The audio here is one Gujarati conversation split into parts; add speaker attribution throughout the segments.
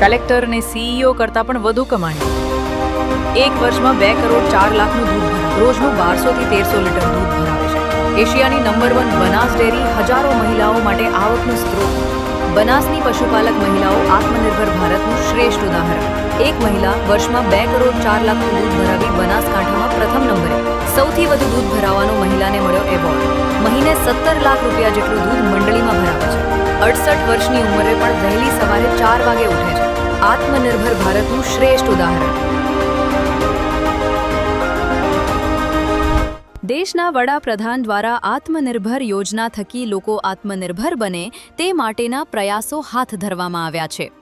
Speaker 1: કલેક્ટર અને સીઈઓ કરતાં પણ વધુ કમાણી. એક વર્ષમાં બે કરોડ ચાર લાખનું દૂધ ભરાવે રોજનું બારસોથી તેરસો લીટર દૂધ ભરાવે છે. એશિયાની નંબર વન બનાસ ડેરી હજારો મહિલાઓ માટે આવકનું સ્ત્રોત. બનાસની પશુપાલક મહિલાઓ આત્મનિર્ભર ભારતનું શ્રેષ્ઠ ઉદાહરણ. એક મહિલા વર્ષમાં બે કરોડ ચાર લાખનું દૂધ ભરાવી બનાસકાંઠામાં પ્રથમ નંબરે સૌથી વધુ દૂધ ભરાવાનો મહિલાને મળ્યો એવોર્ડ. મહિને સત્તર લાખ રૂપિયા જેટલું દૂધ મંડળીમાં ભરાવે છે. અડસઠ વર્ષની ઉંમરે પણ વહેલી સવારે ચાર વાગે ઉઠે છે. આત્મનિર્ભર ભારતનું શ્રેષ્ઠ ઉદાહરણ. દેશના વડાપ્રધાન દ્વારા આત્મનિર્ભર યોજના થકી લોકો આત્મનિર્ભર બને તે માટેના પ્રયાસો હાથ ધરવામાં આવ્યા છે.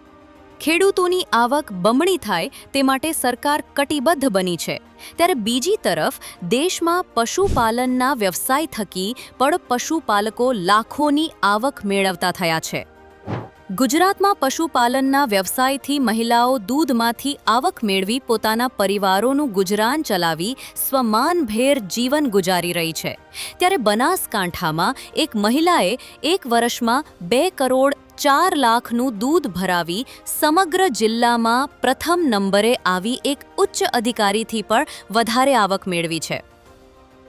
Speaker 1: ખેડૂતોની આવક બમણી થાય તે માટે સરકાર કટિબદ્ધ બની છે. ત્યારે બીજી તરફ, દેશમાં પશુપાલનના વ્યવસાય થકી પણ પશુપાલકો લાખોની આવક મેળવતા થયા છે. ગુજરાતમાં પશુપાલનના વ્યવસાયથી મહિલાઓ દૂધમાંથી આવક મેળવી પોતાના પરિવારોનું ગુજરાન ચલાવી સ્વમાનભેર જીવન ગુજારી રહી છે. ત્યારે બનાસકાંઠામાં એક મહિલાએ એક વર્ષમાં બે કરોડ ચાર લાખનું દૂધ ભરાવી સમગ્ર જિલ્લામાં પ્રથમ નંબરે આવી એક ઉચ્ચ અધિકારીથી પણ વધારે આવક મેળવી છે.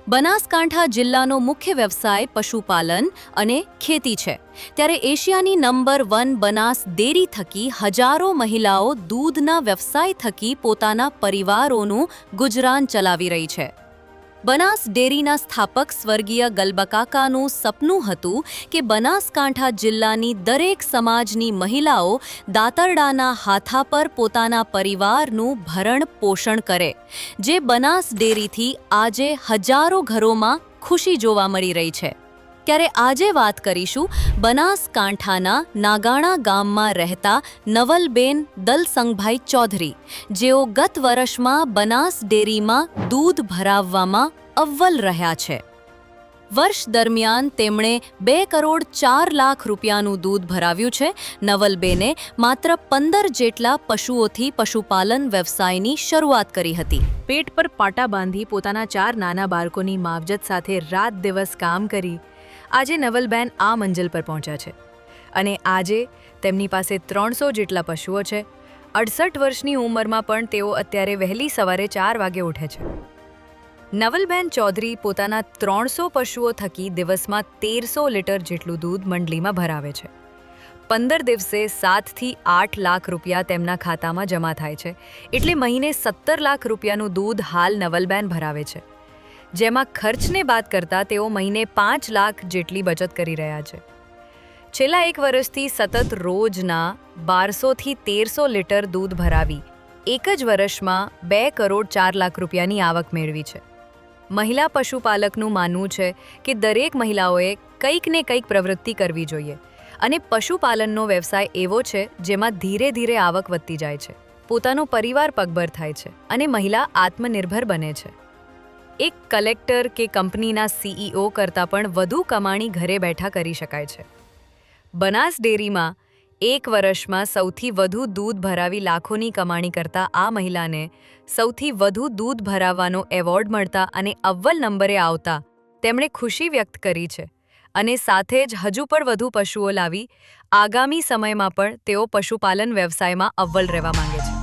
Speaker 1: બનાસકાંઠા જિલ્લાનો મુખ્ય વ્યવસાય પશુપાલન અને ખેતી છે. ત્યારે એશિયાની નંબર વન બનાસ ડેરી થકી હજારો મહિલાઓ દૂધના વ્યવસાય થકી પોતાના પરિવારોનું ગુજરાન ચલાવી રહી છે. બનાસ ડેરીના સ્થાપક સ્વર્ગીય ગલબકાકાનું સપનું હતું કે બનાસકાંઠા જિલ્લાની દરેક સમાજની મહિલાઓ દાતરડાના હાથા પર પોતાના પરિવારનું ભરણ પોષણ કરે, જે બનાસ ડેરીથી આજે હજારો ઘરોમાં ખુશી જોવા મળી રહી છે. ત્યારે આજે વાત કરીશું બનાસકાંઠાના નાગાણા ગામમાં રહેતા નવલબેન દલસંગભાઈ ચૌધરી. જેઓ ગત વર્ષમાં બનાસ ડેરીમાં દૂધ ભરાવવામાં અવ્વલ રહ્યા છે. વર્ષ દરમિયાન તેમણે બે કરોડ ચાર લાખ રૂપિયાનું દૂધ ભરાવ્યું છે. નવલબેને માત્ર પંદર જેટલા પશુઓથી પશુપાલન વ્યવસાયની શરૂઆત કરી હતી. પેટ પર પાટા બાંધી પોતાના ચાર નાના બાળકોની માવજત સાથે રાત દિવસ કામ કરી આજે નવલબેન આ મંજિલ પર પહોંચ્યા છે અને આજે તેમની પાસે ત્રણસો જેટલા પશુઓ છે. અડસઠ વર્ષની ઉંમરમાં પણ તેઓ અત્યારે વહેલી સવારે ચાર વાગે ઉઠે છે. નવલબેન ચૌધરી પોતાના ત્રણસો પશુઓ થકી દિવસમાં તેરસો લીટર જેટલું દૂધ મંડલીમાં ભરાવે છે. પંદર દિવસે સાતથી આઠ લાખ રૂપિયા તેમના ખાતામાં જમા થાય છે. એટલે મહિને સત્તર લાખ રૂપિયાનું દૂધ હાલ નવલબેન ભરાવે છે. જેમાં ખર્ચને બાદ કરતાં તેઓ મહિને પાંચ લાખ જેટલી બચત કરી રહ્યા છે. છેલ્લા એક વર્ષથી સતત રોજના બારસોથી તેરસો લીટર દૂધ ભરાવી, એક જ વર્ષમાં બે કરોડ ચાર લાખ રૂપિયાની આવક મેળવી છે. મહિલા પશુપાલકનું માનવું છે કે દરેક મહિલાઓએ કંઈક ને કંઈક પ્રવૃત્તિ કરવી જોઈએ અને પશુપાલનનો વ્યવસાય એવો છે જેમાં ધીરે ધીરે આવક વધતી જાય છે. પોતાનો પરિવાર પગભર થાય છે અને મહિલા આત્મનિર્ભર બને છે. એક કલેક્ટર કે કંપનીના સીઈઓ કરતાં પણ વધુ કમાણી ઘરે બેઠા કરી શકાય છે. બનાસ ડેરીમાં એક વર્ષમાં સૌથી વધુ દૂધ ભરાવી લાખોની કમાણી કરતા આ મહિલાને સૌથી વધુ દૂધ ભરાવવાનો એવોર્ડ મળતા અને અવ્વલ નંબરે આવતા તેમણે ખુશી વ્યક્ત કરી છે અને સાથે જ હજુ પણ વધુ પશુઓ લાવી આગામી સમયમાં પણ તેઓ પશુપાલન વ્યવસાયમાં અવ્વલ રહેવા માંગે છે.